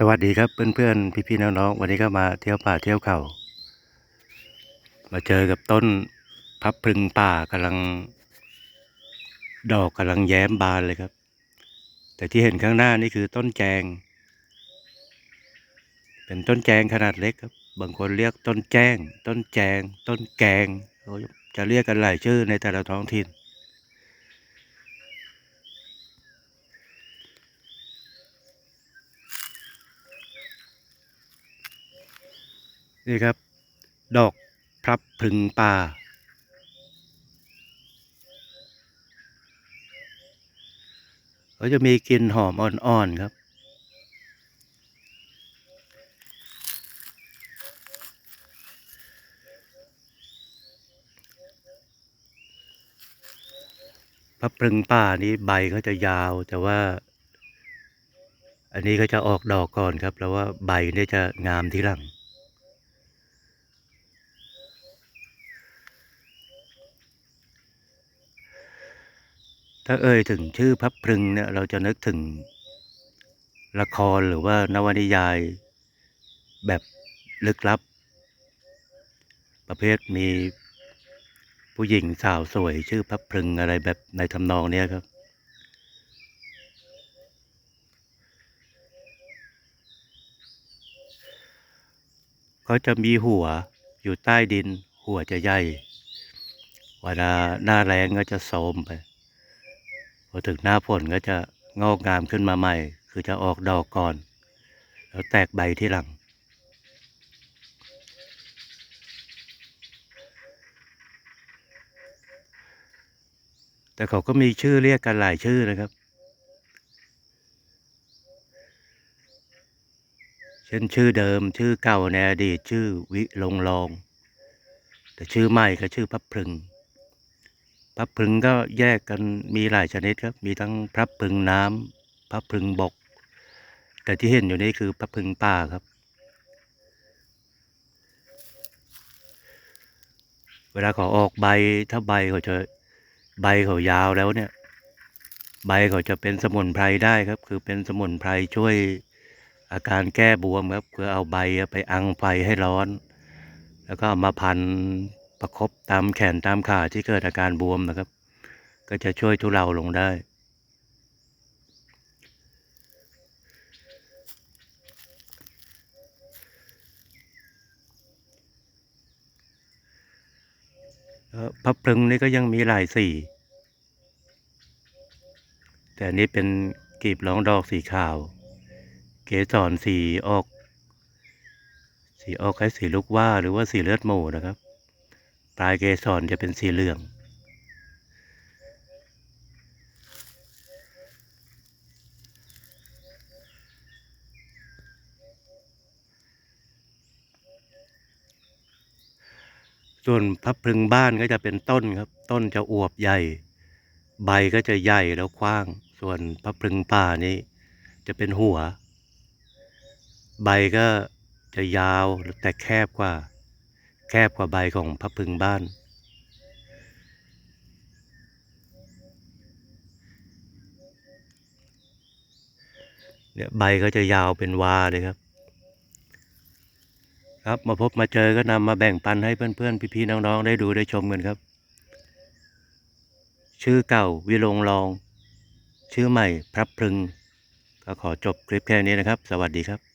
สวัสดีครับเพื่อนๆ พี่ๆน้องๆวันนี้ก็มาเที่ยวป่าเที่ยวเขามาเจอกับต้นพับพึงป่ากำลัง ดอกกำลังแย้มบานเลยครับ แต่ที่เห็นข้างหน้านี่คือต้นแจง เป็นต้นแจงขนาดเล็กครับ บางคนเรียกต้นแจ้ง ต้นแจง ต้นแกงเขาจะเรียกกันหลายชื่อในแต่ละท้องถิ่น นี่ครับ ดอกพลับพึงป่า เขาจะมีกลิ่นหอมอ่อน ๆ ครับ พระพรึงป่านี้ใบเขาจะยาวแต่ว่าอันนี้ก็จะออกดอกก่อนครับ แล้วว่าใบเนี่ยจะงามทีหลัง ถ้าเอ่ยถึงชื่อพระพรึงเนี่ยเราจะนึกถึงละครหรือว่านวนิยาย แบบลึกลับ ประเภทมีผู้หญิงสาวสวยชื่อพระพรึงอะไรแบบในทำนองเนี้ยครับ เขาจะมีหัวอยู่ใต้ดินหัวจะใหญ่เวลาหน้าแรงก็จะโทมไป พอถึงหน้าฝนก็จะงอกงามขึ้นมาใหม่ คือจะออกดอกก่อน แล้วแตกใบที่หลัง แต่เขาก็มีชื่อเรียกกันหลายชื่อนะครับ เช่นชื่อเดิมชื่อเก่าในอดีตชื่อวิลงลอง แต่ชื่อใหม่ก็ชื่อพับพลึง พับพึงก็แยกกันมีหลายชนิดครับ มีทั้งพับพึงน้ำพับพึงบก แต่ที่เห็นอยู่นี่คือพับพึงป่าครับ เวลาเขาออกใบถ้าใบเขาจะใบเขายาวแล้วเนี่ย ใบเขาจะเป็นสมุนไพรได้ครับ คือเป็นสมุนไพรช่วยอาการแก้บวมครับ คือเอาใบไปอังไฟให้ร้อน แล้วก็ามาพัน ประคบตามแขนตามขาที่เกิดอาการบวมนะครับ ก็จะช่วยทุเลาลงได้พระพลึงนี่ก็ยังมีหลายสีแต่อันนี้เป็นกลีบร้องดอกสีขาว เกสรสีออก สีออกคล้ายสีลูกว่าหรือว่าสีเลือดหมูนะครับ ปลายเกสรจะเป็นสีเหลือง ส่วนพับพึงบ้านก็จะเป็นต้นครับ ต้นจะอวบใหญ่ ใบก็จะใหญ่แล้วกว้าง ส่วนพับพึงป่านี้จะเป็นหัว ใบก็จะยาวแต่แคบกว่า แคบกว่าใบของพับพลึงบ้าน เนี่ยใบก็จะยาวเป็นวาเลยครับ ครับมาพบมาเจอก็นำมาแบ่งปันให้เพื่อนๆ พี่ๆ น้องๆ ได้ดูได้ชมกันครับ ชื่อเก่าวิลงลอง ชื่อใหม่พระพึง ก็ขอจบคลิปแค่นี้นะครับ สวัสดีครับ